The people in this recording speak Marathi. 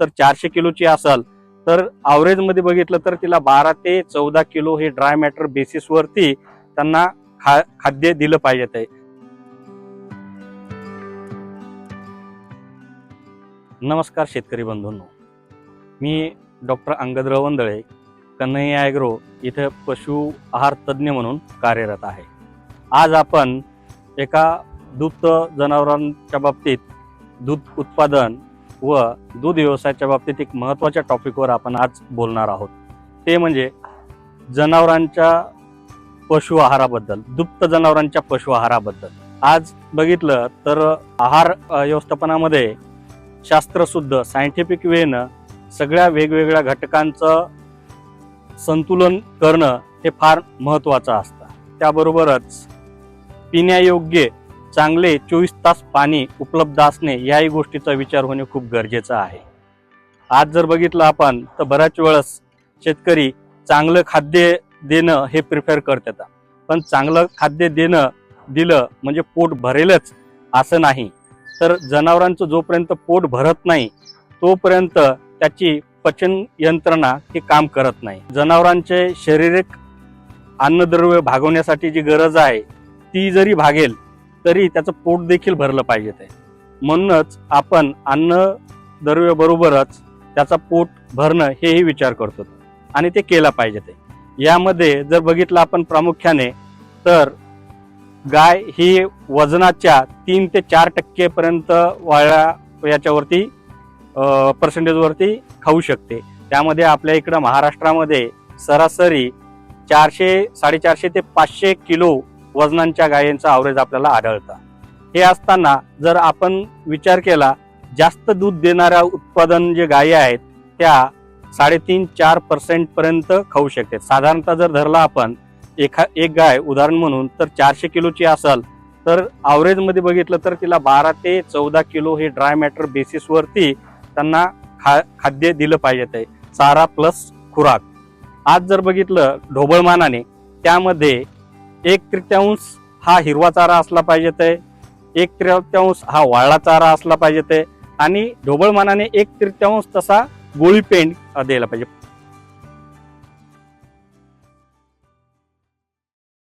तर चारशे किलोची असेल तर आवरेजमध्ये मध्ये बघितलं तर तिला बारा ते चौदा किलो हे ड्राय मॅटर बेसिसवरती त्यांना खा खाद्य दिलं पाहिजे ते. नमस्कार शेतकरी बंधूंनो. मी डॉक्टर अंगदराव वंदळे कन्हैया ॲग्रो इथं पशु आहार तज्ज्ञ म्हणून कार्यरत आहे. आज आपण एका दूध जनावरांच्या बाबतीत दूध उत्पादन व दूध व्यवसायाच्या बाबतीत एक महत्त्वाच्या टॉपिकवर आपण आज बोलणार आहोत. ते म्हणजे जनावरांच्या पशु आहाराबद्दल दुप्त जनावरांच्या पशु आहाराबद्दल. आज बघितलं तर आहार व्यवस्थापनामध्ये शास्त्रशुद्ध सायंटिफिक वेनं सगळ्या वेगवेगळ्या घटकांचं संतुलन करणं हे फार महत्त्वाचं असतं. त्याबरोबरच पिण्यायोग्य चांगले चोवीस तास पाणी उपलब्ध असणे याही गोष्टीचा विचार होणे खूप गरजेचं आहे. आज जर बघितलं आपण तर बऱ्याच वेळेस शेतकरी चांगलं खाद्य देणं हे प्रिफेअर करतात. पण चांगलं खाद्य देणं दिलं म्हणजे पोट भरेलच असं नाही. तर जनावरांचं जोपर्यंत पोट भरत नाही तोपर्यंत त्याची पचन यंत्रणा हे काम करत नाही. जनावरांचे शारीरिक अन्नद्रव्य भागवण्यासाठी जी गरज आहे ती जरी भागेल तरी त्याचं पोट देखील भरलं पाहिजे ते. म्हणूनच आपण अन्न द्रव्यबरोबरच त्याचा पोट भरणं हेही विचार करतो. आणि ते केला पाहिजे ते. यामध्ये जर बघितलं आपण प्रामुख्याने तर गाय ही वजनाच्या तीन ते चार टक्केपर्यंत वाळ्या याच्यावरती पर्सेंटेजवरती खाऊ शकते. त्यामध्ये आपल्या इकडं महाराष्ट्रामध्ये सरासरी चारशे साडेचारशे ते पाचशे किलो वजनांच्या गायींचा आवरेज आपल्याला आढळतं. हे असताना जर आपण विचार केला जास्त दूध देणाऱ्या उत्पादन जे गायी आहेत त्या साडेतीन चार पर्सेंट पर्यंत खाऊ शकते साधारणतः जर धरला आपण एखा एक गाय उदाहरण म्हणून तर चारशे किलोची असेल तर आवरेजमध्ये बघितलं तर तिला बारा ते चौदा किलो हे ड्राय मॅटर बेसिसवरती त्यांना खा खाद्य दिलं पाहिजे ते. चारा प्लस खुराक. आज जर बघितलं ढोबळमानाने त्यामध्ये एक तृतीयांश हा हिरवा चारा असला पाहिजे ते एक तृतीयांश हा वाळला चारा असला पाहिजे ते आणि ढोबळमानाने एक तृतीयांश तसा गोळी पेंट द्यायला पाहिजे.